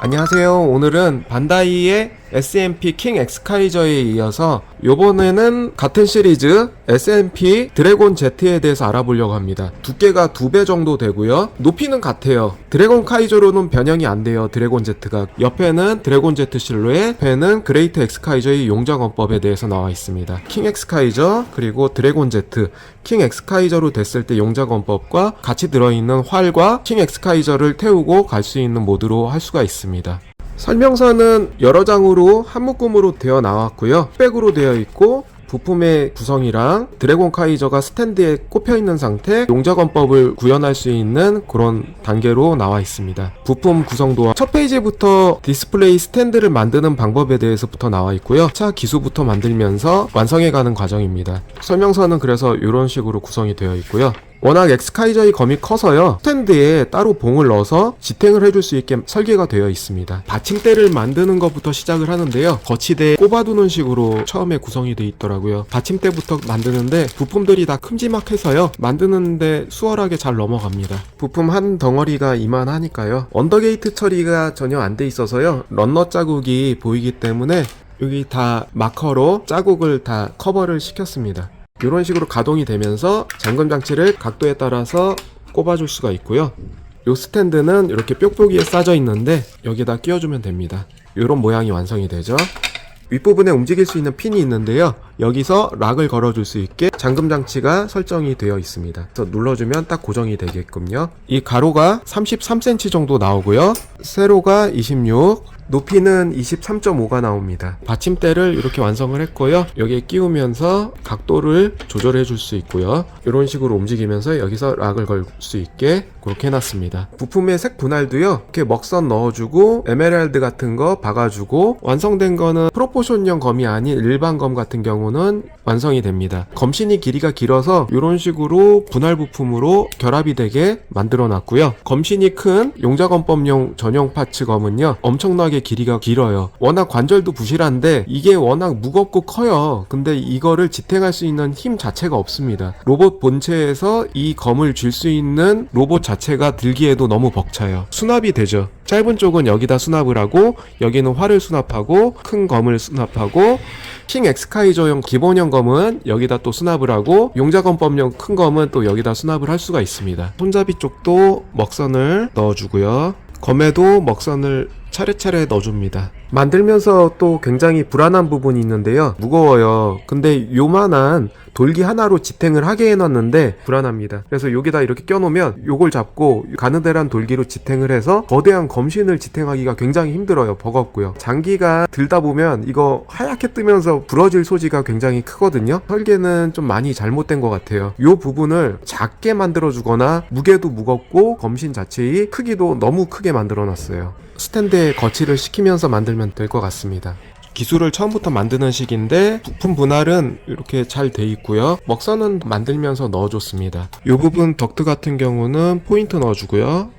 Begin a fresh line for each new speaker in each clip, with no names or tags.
안녕하세요. 오늘은 반다이의 SMP 킹 엑스카이저에 이어서 요번에는 같은 시리즈 SMP 드래곤 Z에 대해서 알아보려고 합니다. 두께가 두 배 정도 되고요. 높이는 같아요. 드래곤 카이저로는 변형이 안 돼요. 드래곤 Z가. 옆에는 드래곤 Z 실루엣, 배는 그레이트 엑스카이저의 용자건법에 대해서 나와 있습니다. 킹 엑스카이저, 그리고 드래곤 Z. 킹 엑스카이저로 됐을 때 용자건법과 같이 들어있는 활과 킹 엑스카이저를 태우고 갈 수 있는 모드로 할 수가 있습니다. 설명서는 여러 장으로 한 묶음으로 되어 나왔고요. 백으로 되어 있고 부품의 구성이랑 드래곤 카이저가 스탠드에 꼽혀 있는 상태, 용자건법을 구현할 수 있는 그런 단계로 나와 있습니다. 부품 구성도 첫 페이지부터 디스플레이 스탠드를 만드는 방법에 대해서부터 나와 있고요. 차 기수부터 만들면서 완성해 가는 과정입니다. 설명서는 그래서 이런 식으로 구성이 되어 있고요. 워낙 엑스카이저의 검이 커서요. 스탠드에 따로 봉을 넣어서 지탱을 해줄 수 있게 설계가 되어 있습니다. 받침대를 만드는 것부터 시작을 하는데요. 거치대에 꼽아두는 식으로 처음에 구성이 되어 있더라고요. 받침대부터 만드는데 부품들이 다 큼지막해서요. 만드는데 수월하게 잘 넘어갑니다. 부품 한 덩어리가 이만하니까요. 언더게이트 처리가 전혀 안 돼 있어서요. 런너 자국이 보이기 때문에 여기 다 마커로 자국을 다 커버를 시켰습니다. 이런 식으로 가동이 되면서 잠금 장치를 각도에 따라서 꼽아줄 수가 있고요. 요 스탠드는 이렇게 뾱뾱이에 싸져 있는데 여기다 끼워주면 됩니다. 이런 모양이 완성이 되죠. 윗부분에 움직일 수 있는 핀이 있는데요. 여기서 락을 걸어줄 수 있게 잠금 장치가 설정이 되어 있습니다. 그래서 눌러주면 딱 고정이 되게끔요. 이 가로가 33cm 정도 나오고요. 세로가 26, 높이는 23.5가 나옵니다. 받침대를 이렇게 완성을 했고요. 여기에 끼우면서 각도를 조절해 줄 수 있고요. 이런 식으로 움직이면서 여기서 락을 걸 수 있게 그렇게 해놨습니다. 부품의 색 분할도요. 이렇게 먹선 넣어주고 에메랄드 같은 거 박아주고 완성된 거는 프로포션형 검이 아닌 일반 검 같은 경우는 완성이 됩니다. 검신이 길이가 길어서 이런 식으로 분할 부품으로 결합이 되게 만들어 놨고요. 검신이 큰 용자검법용 전용 파츠 검은요. 엄청나게 길이가 길어요. 워낙 관절도 부실한데 이게 워낙 무겁고 커요. 근데 이거를 지탱할 수 있는 힘 자체가 없습니다. 로봇 본체에서 이 검을 쥘수 있는 로봇 자체가 들기에도 너무 벅차요. 수납이 되죠. 짧은 쪽은 여기다 수납을 하고 여기는 활을 수납하고 큰 검을 수납하고 킹 엑스카이저용 기본형 검은 여기다 또 수납을 하고 용자검법용 큰 검은 또 여기다 수납을 할 수가 있습니다. 손잡이 쪽도 먹선을 넣어주고요. 검에도 먹선을 차례차례 넣어줍니다. 만들면서 또 굉장히 불안한 부분이 있는데요. 무거워요. 근데 요만한 돌기 하나로 지탱을 하게 해놨는데 불안합니다. 그래서 여기다 이렇게 껴놓으면 요걸 잡고 가느다란 돌기로 지탱을 해서 거대한 검신을 지탱하기가 굉장히 힘들어요. 버겁고요. 장기가 들다 보면 이거 하얗게 뜨면서 부러질 소지가 굉장히 크거든요. 설계는 좀 많이 잘못된 것 같아요. 요 부분을 작게 만들어주거나 무게도 무겁고 검신 자체의 크기도 너무 크게 만들어놨어요. 스탠드에 거치를 시키면서 만들면 될 것 같습니다. 기술을 처음부터 만드는 식인데 부품 분할은 이렇게 잘 돼 있고요. 먹선은 만들면서 넣어줬습니다. 이 부분 덕트 같은 경우는 포인트 넣어주고요.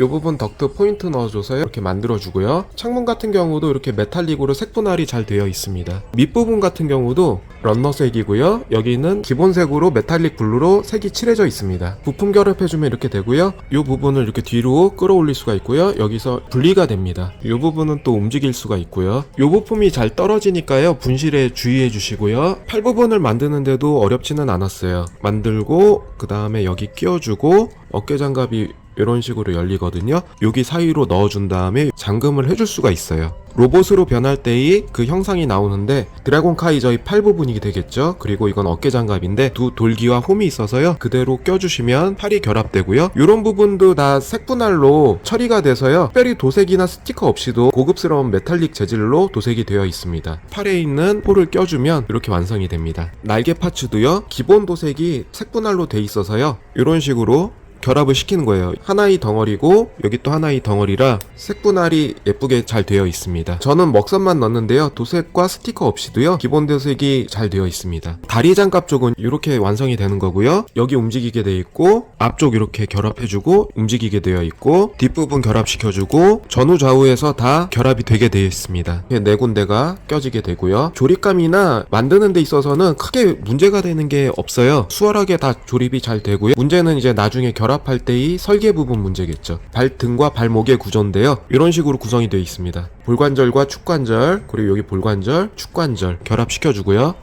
이 부분 덕트 포인트 넣어줘서 이렇게 만들어주고요. 창문 같은 경우도 이렇게 메탈릭으로 색 분할이 잘 되어 있습니다. 밑부분 같은 경우도 런너색이고요. 여기는 기본색으로 메탈릭 블루로 색이 칠해져 있습니다. 부품 결합해주면 이렇게 되고요. 이 부분을 이렇게 뒤로 끌어올릴 수가 있고요. 여기서 분리가 됩니다. 이 부분은 또 움직일 수가 있고요. 이 부품이 잘 떨어지니까요. 분실에 주의해 주시고요. 팔 부분을 만드는데도 어렵지는 않았어요. 만들고 그 다음에 여기 끼워주고 어깨 장갑이 이런 식으로 열리거든요. 여기 사이로 넣어준 다음에 잠금을 해줄 수가 있어요. 로봇으로 변할 때의 그 형상이 나오는데 드래곤 카이저의 팔 부분이 되겠죠. 그리고 이건 어깨 장갑인데 두 돌기와 홈이 있어서요. 그대로 껴주시면 팔이 결합되고요. 이런 부분도 다 색분할로 처리가 돼서요. 특별히 도색이나 스티커 없이도 고급스러운 메탈릭 재질로 도색이 되어 있습니다. 팔에 있는 폴을 껴주면 이렇게 완성이 됩니다. 날개 파츠도요. 기본 도색이 색분할로 돼 있어서요. 이런 식으로 결합을 시키는 거예요. 하나의 덩어리고 여기 또 하나의 덩어리라 색 분할이 예쁘게 잘 되어 있습니다. 저는 먹선만 넣는데요. 도색과 스티커 없이도요. 기본 도색이 잘 되어 있습니다. 다리 장갑 쪽은 이렇게 완성이 되는 거고요. 여기 움직이게 되어 있고 앞쪽 이렇게 결합해주고 움직이게 되어 있고 뒷부분 결합시켜주고 전후 좌우에서 다 결합이 되게 되어 있습니다. 네 군데가 껴지게 되고요. 조립감이나 만드는 데 있어서는 크게 문제가 되는 게 없어요. 수월하게 다 조립이 잘 되고요. 문제는 이제 나중에 결합 할 때의 설계 부분 문제겠죠. 발등과 발목의 구조인데요. 이런 식으로 구성이 되어 있습니다. 볼관절과 축관절, 그리고 여기 볼관절, 축관절 결합시켜주고요.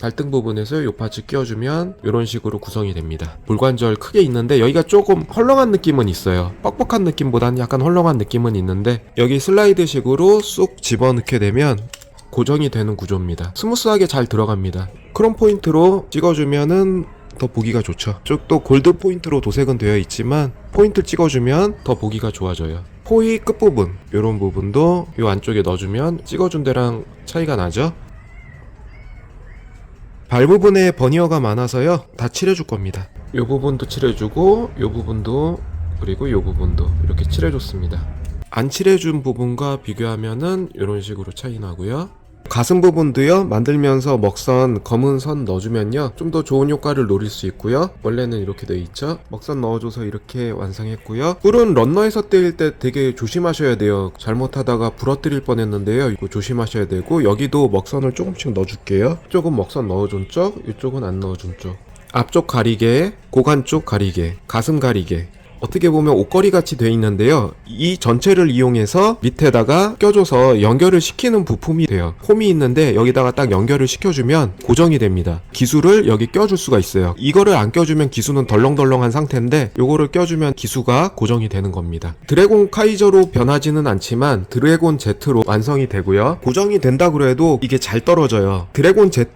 발등 부분에서 요 파츠 끼워주면 이런 식으로 구성이 됩니다. 볼관절 크게 있는데 여기가 조금 헐렁한 느낌은 있어요. 뻑뻑한 느낌보다는 약간 헐렁한 느낌은 있는데 여기 슬라이드식으로 쏙 집어넣게 되면 고정이 되는 구조입니다. 스무스하게 잘 들어갑니다. 크롬 포인트로 찍어주면은 더 보기가 좋죠. 쪽도 골드 포인트로 도색은 되어 있지만 포인트 찍어주면 더 보기가 좋아져요. 포이 끝부분 이런 부분도 이 안쪽에 넣어주면 찍어준 데랑 차이가 나죠. 발 부분에 버니어가 많아서요. 다 칠해줄 겁니다. 이 부분도 칠해주고, 이 부분도 그리고 이 부분도 이렇게 칠해줬습니다. 안 칠해준 부분과 비교하면은 이런 식으로 차이 나고요. 가슴 부분도요 만들면서 먹선 검은 선 넣어주면요 좀 더 좋은 효과를 노릴 수 있고요. 원래는 이렇게 돼 있죠. 먹선 넣어줘서 이렇게 완성했고요. 뿔은 런너에서 떼일 때 되게 조심하셔야 돼요. 잘못하다가 부러뜨릴 뻔했는데요. 이거 조심하셔야 되고 여기도 먹선을 조금씩 넣어줄게요. 조금 먹선 넣어준 쪽 이쪽은 안 넣어준 쪽. 앞쪽 가리개 고관 쪽 가리개 가슴 가리개 어떻게 보면 옷걸이 같이 돼 있는데요. 이 전체를 이용해서 밑에다가 껴줘서 연결을 시키는 부품이 돼요. 홈이 있는데 여기다가 딱 연결을 시켜주면 고정이 됩니다. 기수를 여기 껴줄 수가 있어요. 이거를 안 껴주면 기수는 덜렁덜렁한 상태인데 요거를 껴주면 기수가 고정이 되는 겁니다. 드래곤 카이저로 변하지는 않지만 드래곤 Z로 완성이 되고요. 고정이 된다고 해도 이게 잘 떨어져요. 드래곤 Z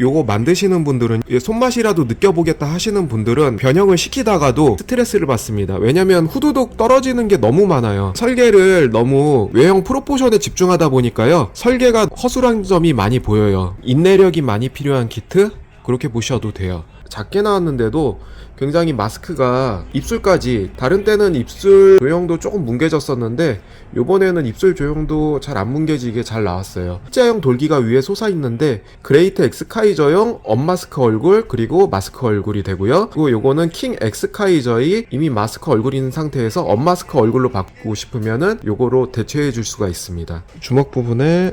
요거 만드시는 분들은 손맛이라도 느껴보겠다 하시는 분들은 변형을 시키다가도 스트레스를 받습니다. 왜냐면 후두둑 떨어지는 게 너무 많아요. 설계를 너무 외형 프로포션에 집중하다 보니까요. 설계가 허술한 점이 많이 보여요. 인내력이 많이 필요한 키트? 그렇게 보셔도 돼요. 작게 나왔는데도 굉장히 마스크가 입술까지 다른 때는 입술 조형도 조금 뭉개졌었는데 요번에는 입술 조형도 잘 안 뭉개지게 잘 나왔어요. 십자형 돌기가 위에 솟아 있는데 그레이트 엑스카이저형 언마스크 얼굴 그리고 마스크 얼굴이 되고요. 그리고 요거는 킹 엑스카이저의 이미 마스크 얼굴인 상태에서 언마스크 얼굴로 바꾸고 싶으면은 요거로 대체해 줄 수가 있습니다. 주먹 부분에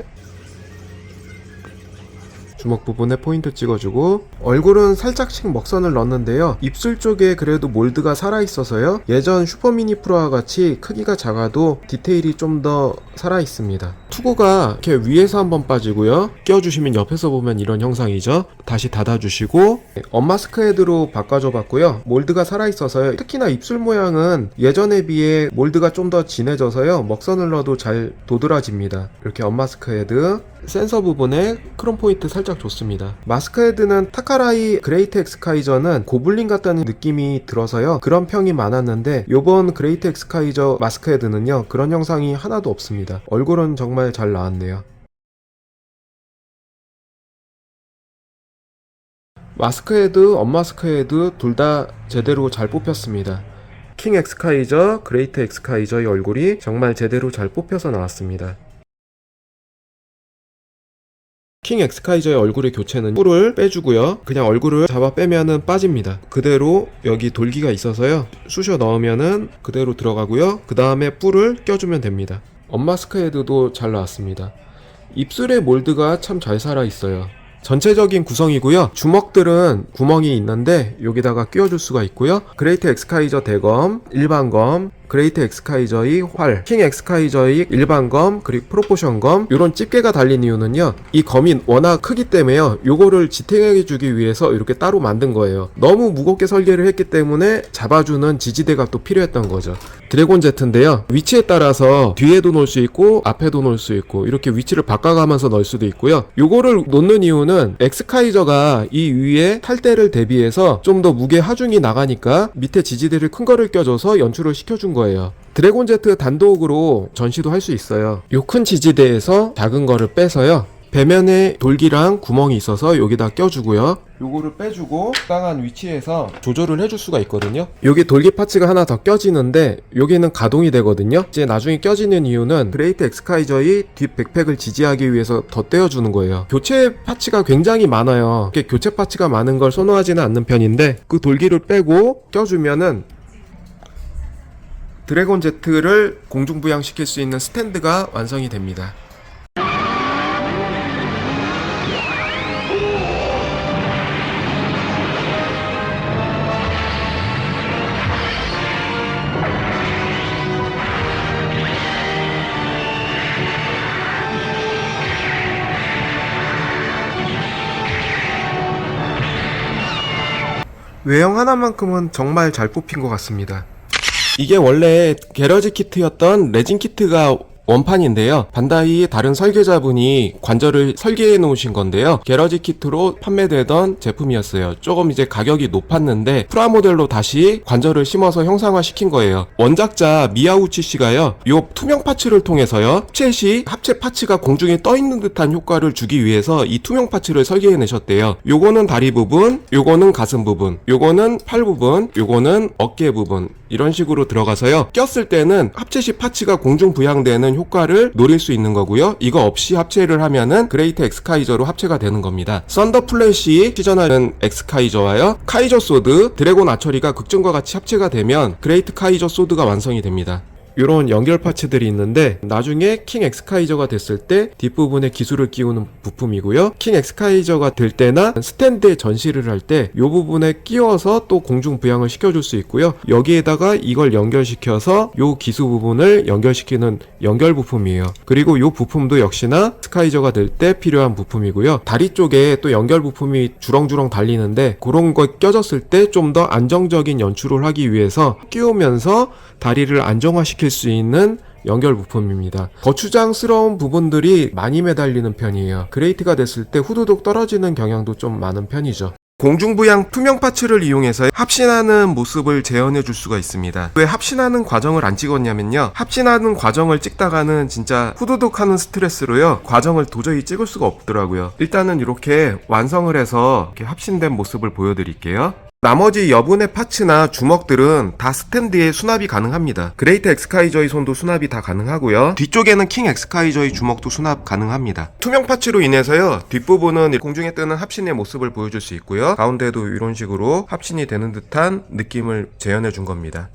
주먹 부분에 포인트 찍어주고 얼굴은 살짝씩 먹선을 넣었는데요. 입술 쪽에 그래도 몰드가 살아있어서요. 예전 슈퍼미니 프로와 같이 크기가 작아도 디테일이 좀 더 살아있습니다. 투구가 이렇게 위에서 한번 빠지고요. 끼워주시면 옆에서 보면 이런 형상이죠. 다시 닫아주시고 언마스크 헤드로 바꿔줘 봤고요. 몰드가 살아있어서요. 특히나 입술 모양은 예전에 비해 몰드가 좀 더 진해져서요. 먹선을 넣어도 잘 도드라집니다. 이렇게 언마스크 헤드 센서 부분에 크롬 포인트 살짝 줬습니다. 마스크 헤드는 타카라이 그레이트 엑스카이저는 고블린 같다는 느낌이 들어서요. 그런 평이 많았는데 요번 그레이트 엑스카이저 마스크 헤드는요. 그런 형상이 하나도 없습니다. 얼굴은 정말 잘 나왔네요. 마스크 헤드, 언마스크 헤드 둘 다 제대로 잘 뽑혔습니다. 킹 엑스카이저, 그레이트 엑스카이저의 얼굴이 정말 제대로 잘 뽑혀서 나왔습니다. 킹 엑스카이저의 얼굴의 교체는 뿔을 빼주고요. 그냥 얼굴을 잡아 빼면은 빠집니다. 그대로 여기 돌기가 있어서요. 쑤셔 넣으면은 그대로 들어가고요. 그 다음에 뿔을 껴주면 됩니다. 언마스크 헤드도 잘 나왔습니다. 입술의 몰드가 참 잘 살아 있어요. 전체적인 구성이고요. 주먹들은 구멍이 있는데 여기다가 끼워줄 수가 있고요. 그레이트 엑스카이저 대검, 일반검, 그레이트 엑스카이저의 활, 킹 엑스카이저의 일반검, 그리고 프로포션검 이런 집게가 달린 이유는요. 이 검이 워낙 크기 때문에요. 요거를 지탱해주기 위해서 이렇게 따로 만든 거예요. 너무 무겁게 설계를 했기 때문에 잡아주는 지지대가 또 필요했던 거죠. 드래곤 제트인데요. 위치에 따라서 뒤에도 놓을 수 있고 앞에도 놓을 수 있고 이렇게 위치를 바꿔가면서 넣을 수도 있고요. 요거를 놓는 이유는 엑스카이저가 이 위에 탈대를 대비해서 좀 더 무게 하중이 나가니까 밑에 지지대를 큰 거를 껴줘서 연출을 시켜준 거예요. 드래곤 제트 단독으로 전시도 할 수 있어요. 요 큰 지지대에서 작은 거를 빼서요. 배면에 돌기랑 구멍이 있어서 여기다 껴주고요. 요거를 빼주고 적당한 위치에서 조절을 해줄 수가 있거든요. 여기 돌기 파츠가 하나 더 껴지는데 여기는 가동이 되거든요. 이제 나중에 껴지는 이유는 그레이트 엑스카이저의 뒷 백팩을 지지하기 위해서 더 떼어주는 거예요. 교체 파츠가 굉장히 많아요. 이렇게 교체 파츠가 많은 걸 선호하지는 않는 편인데 그 돌기를 빼고 껴주면은 드래곤 제트를 공중부양시킬 수 있는 스탠드가 완성이 됩니다. 외형 하나만큼은 정말 잘 뽑힌 것 같습니다. 이게 원래 게러지 키트였던 레진 키트가 원판인데요. 반다이의 다른 설계자분이 관절을 설계해 놓으신 건데요. 게러지 키트로 판매되던 제품이었어요. 조금 이제 가격이 높았는데 프라모델로 다시 관절을 심어서 형상화 시킨 거예요. 원작자 미야우치 씨가요. 요 투명 파츠를 통해서요. 합체 시 합체 파츠가 공중에 떠 있는 듯한 효과를 주기 위해서 이 투명 파츠를 설계해 내셨대요. 요거는 다리 부분, 요거는 가슴 부분, 요거는 팔 부분, 요거는 어깨 부분 이런 식으로 들어가서요. 꼈을 때는 합체 시 파츠가 공중 부양되는 효과를 노릴 수 있는 거고요. 이거 없이 합체를 하면은 그레이트 엑스카이저로 합체가 되는 겁니다. 썬더 플래시 시전하는 엑스카이저와요. 카이저 소드, 드래곤 아처리가 극중과 같이 합체가 되면 그레이트 카이저 소드가 완성이 됩니다. 이런 연결 파츠들이 있는데 나중에 킹 엑스카이저가 됐을 때 뒷부분에 기술을 끼우는 부품이고요. 킹 엑스카이저가 될 때나 스탠드에 전시를 할 때 이 부분에 끼워서 또 공중 부양을 시켜줄 수 있고요. 여기에다가 이걸 연결시켜서 이 기수 부분을 연결시키는 연결 부품이에요. 그리고 이 부품도 역시나 스카이저가 될 때 필요한 부품이고요. 다리 쪽에 또 연결 부품이 주렁주렁 달리는데 그런 거 껴졌을 때 좀 더 안정적인 연출을 하기 위해서 끼우면서 다리를 안정화시 킬 수 있는 연결 부품입니다. 거추장스러운 부분들이 많이 매달리는 편이에요. 그레이트가 됐을 때 후두둑 떨어지는 경향도 좀 많은 편이죠. 공중부양 투명 파츠를 이용해서 합신하는 모습을 재현해 줄 수가 있습니다. 왜 합신하는 과정을 안 찍었냐면요. 합신하는 과정을 찍다가는 진짜 후두둑 하는 스트레스로요. 과정을 도저히 찍을 수가 없더라고요. 일단은 이렇게 완성을 해서 이렇게 합신된 모습을 보여드릴게요. 나머지 여분의 파츠나 주먹들은 다 스탠드에 수납이 가능합니다. 그레이트 엑스카이저의 손도 수납이 다 가능하고요. 뒤쪽에는 킹 엑스카이저의 주먹도 수납 가능합니다. 투명 파츠로 인해서요. 뒷부분은 공중에 뜨는 합신의 모습을 보여줄 수 있고요. 가운데도 이런 식으로 합신이 되는 듯한 느낌을 재현해 준 겁니다.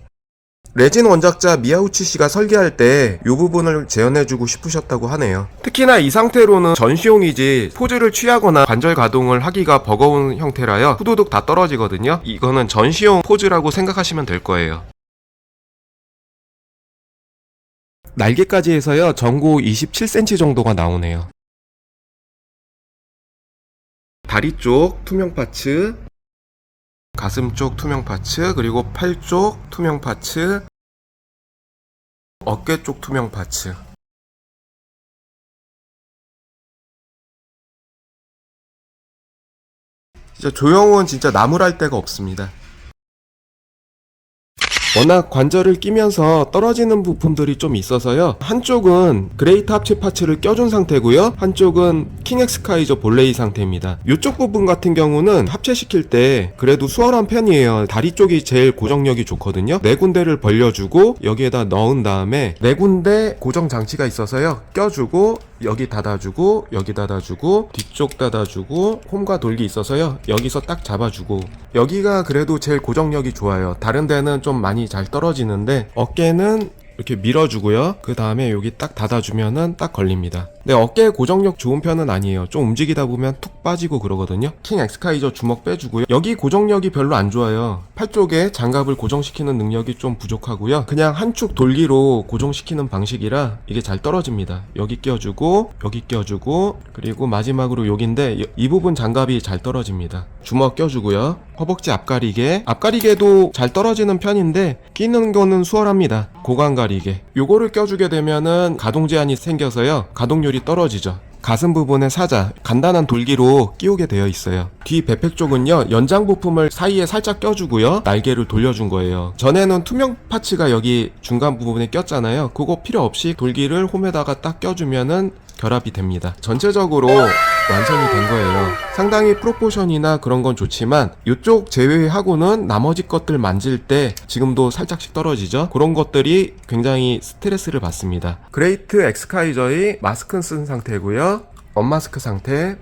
레진 원작자 미야우치 씨가 설계할 때 이 부분을 재현해주고 싶으셨다고 하네요. 특히나 이 상태로는 전시용이지 포즈를 취하거나 관절 가동을 하기가 버거운 형태라요. 후두둑 다 떨어지거든요. 이거는 전시용 포즈라고 생각하시면 될 거예요. 날개까지 해서요. 전고 27cm 정도가 나오네요. 다리 쪽 투명 파츠, 가슴 쪽 투명 파츠, 그리고 팔 쪽 투명 파츠, 어깨 쪽 투명 파츠. 진짜 조영은 진짜 나무랄 데가 없습니다. 워낙 관절을 끼면서 떨어지는 부품들이 좀 있어서요. 한쪽은 그레이트 합체 파츠를 껴준 상태고요. 한쪽은 킹엑스카이저 볼레이 상태입니다. 이쪽 부분 같은 경우는 합체시킬 때 그래도 수월한 편이에요. 다리 쪽이 제일 고정력이 좋거든요. 네 군데를 벌려주고 여기에다 넣은 다음에 네 군데 고정 장치가 있어서요. 껴주고 여기 닫아주고 여기 닫아주고 뒤쪽 닫아주고 홈과 돌기 있어서요. 여기서 딱 잡아주고 여기가 그래도 제일 고정력이 좋아요. 다른 데는 좀 많이 잘 떨어지는데 어깨는 이렇게 밀어주고요. 그 다음에 여기 딱 닫아주면은 딱 걸립니다. 근데 어깨 고정력 좋은 편은 아니에요. 좀 움직이다 보면 툭 빠지고 그러거든요. 킹 엑스카이저 주먹 빼주고요. 여기 고정력이 별로 안 좋아요. 팔 쪽에 장갑을 고정시키는 능력이 좀 부족하고요. 그냥 한 축 돌기로 고정시키는 방식이라 이게 잘 떨어집니다. 여기 껴주고 여기 껴주고 그리고 마지막으로 여기인데 이 부분 장갑이 잘 떨어집니다. 주먹 껴주고요. 허벅지 앞가리개 앞가리개도 잘 떨어지는 편인데 끼는 거는 수월합니다. 고관 가리개 요거를 껴주게 되면은 가동 제한이 생겨서요. 가동률이 떨어지죠. 가슴 부분에 사자, 간단한 돌기로 끼우게 되어 있어요. 뒤 배팩 쪽은요, 연장 부품을 사이에 살짝 껴주고요, 날개를 돌려준 거예요. 전에는 투명 파츠가 여기 중간 부분에 꼈잖아요. 그거 필요 없이 돌기를 홈에다가 딱 껴주면은 결합이 됩니다. 전체적으로 완성이 된 거예요. 상당히 프로포션이나 그런 건 좋지만 이쪽 제외하고는 나머지 것들 만질 때 지금도 살짝씩 떨어지죠. 그런 것들이 굉장히 스트레스를 받습니다. 그레이트 엑스카이저의 마스크는 쓴 상태고요. 언마스크 상태.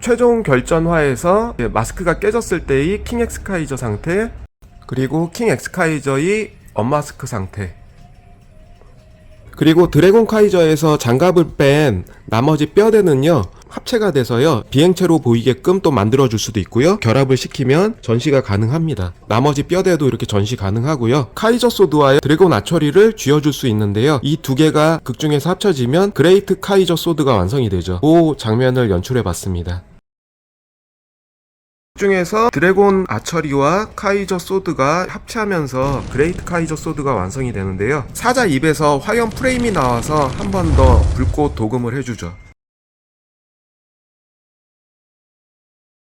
최종 결전화에서 마스크가 깨졌을 때의 킹 엑스카이저 상태 그리고 킹 엑스카이저의 언마스크 상태 그리고 드래곤 카이저에서 장갑을 뺀 나머지 뼈대는요 합체가 돼서요 비행체로 보이게끔 또 만들어 줄 수도 있고요. 결합을 시키면 전시가 가능합니다. 나머지 뼈대도 이렇게 전시 가능하고요. 카이저 소드와의 드래곤 아처리를 쥐어줄 수 있는데요. 이 두 개가 극중에서 합쳐지면 그레이트 카이저 소드가 완성이 되죠. 그 장면을 연출해 봤습니다 중에서 드래곤 아처리와 카이저 소드가 합체하면서 그레이트 카이저 소드가 완성이 되는데요. 사자 입에서 화염 프레임이 나와서 한 번 더 불꽃 도금을 해주죠.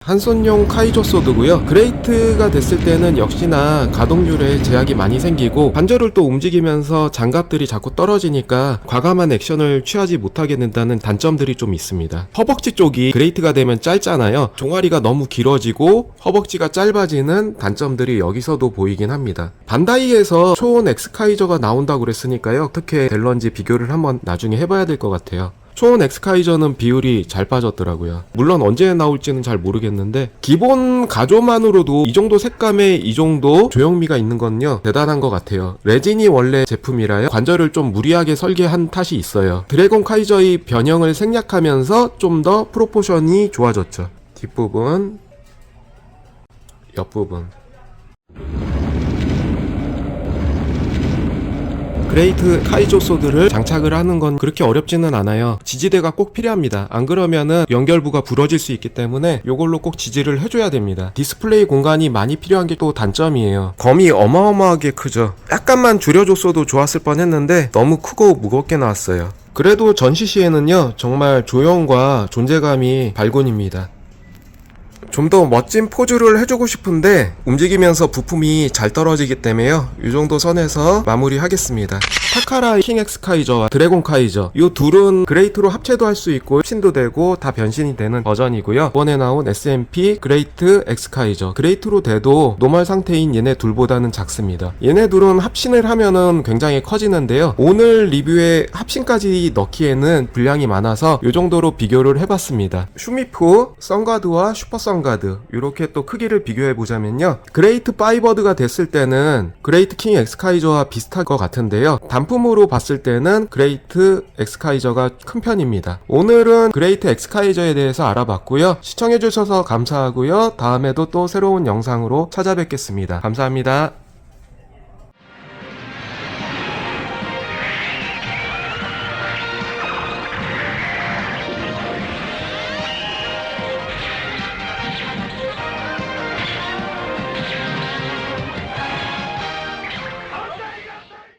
한손용 카이저 소드고요. 그레이트가 됐을 때는 역시나 가동률에 제약이 많이 생기고 관절을 또 움직이면서 장갑들이 자꾸 떨어지니까 과감한 액션을 취하지 못하게 된다는 단점들이 좀 있습니다. 허벅지 쪽이 그레이트가 되면 짧잖아요. 종아리가 너무 길어지고 허벅지가 짧아지는 단점들이 여기서도 보이긴 합니다. 반다이에서 초온 엑스카이저가 나온다고 그랬으니까요. 어떻게 될런지 비교를 한번 나중에 해봐야 될 것 같아요. 초원 엑스카이저는 비율이 잘 빠졌더라고요. 물론 언제 나올지는 잘 모르겠는데 기본 가조만으로도 이 정도 색감에 이 정도 조형미가 있는 건요 대단한 것 같아요. 레진이 원래 제품이라요 관절을 좀 무리하게 설계한 탓이 있어요. 드래곤 카이저의 변형을 생략하면서 좀 더 프로포션이 좋아졌죠. 뒷부분, 옆부분. 그레이트 카이조 소드를 장착을 하는 건 그렇게 어렵지는 않아요. 지지대가 꼭 필요합니다. 안 그러면은 연결부가 부러질 수 있기 때문에 이걸로 꼭 지지를 해줘야 됩니다. 디스플레이 공간이 많이 필요한 게 또 단점이에요. 검이 어마어마하게 크죠. 약간만 줄여줬어도 좋았을 뻔 했는데 너무 크고 무겁게 나왔어요. 그래도 전시 시에는요, 정말 조형과 존재감이 발군입니다. 좀 더 멋진 포즈를 해주고 싶은데 움직이면서 부품이 잘 떨어지기 때문에요. 이 정도 선에서 마무리하겠습니다. 타카라 킹 엑스 카이저와 드래곤 카이저 이 둘은 그레이트로 합체도 할 수 있고 신도 되고 다 변신이 되는 버전이고요. 이번에 나온 SMP 그레이트 엑스카이저 그레이트로 돼도 노멀 상태인 얘네 둘보다는 작습니다. 얘네 둘은 합신을 하면은 굉장히 커지는데요. 오늘 리뷰에 합신까지 넣기에는 분량이 많아서 이 정도로 비교를 해봤습니다. 슈미프 선가드와 슈퍼 선가드 이렇게 또 크기를 비교해 보자면요. 그레이트 파이버드가 됐을 때는 그레이트 킹 엑스카이저와 비슷할 것 같은데요. 단품으로 봤을 때는 그레이트 엑스카이저가 큰 편입니다. 오늘은 그레이트 엑스카이저에 대해서 알아봤고요. 시청해주셔서 감사하고요. 다음에도 또 새로운 영상으로 찾아뵙겠습니다. 감사합니다.